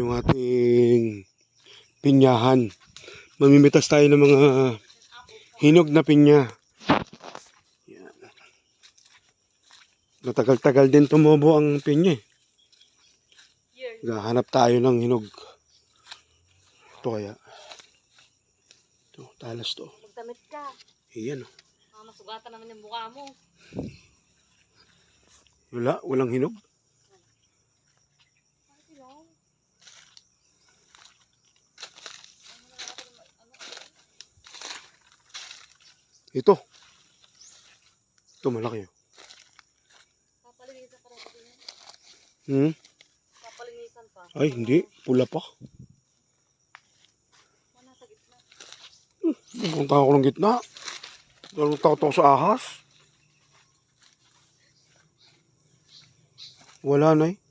yung ating pinyahan. Mamimitas tayo ng mga hinog na pinya. Yan. Matagal-tagal din tumubo ang pinya eh. Gahanap tayo ng hinog. Ito kaya. Ito, talas to. Magdamit ka. Iyan oh. Mga masugatan naman yung mukha mo. Wala, walang hinog. Ito. Ito malaki. Papalinisan pa rin. Hmm? Papalinisan pa. Ay, hindi. Pula pa. Wala sa gitna. Punta ako ng gitna. Dalawang ako sa ahas. Wala na eh.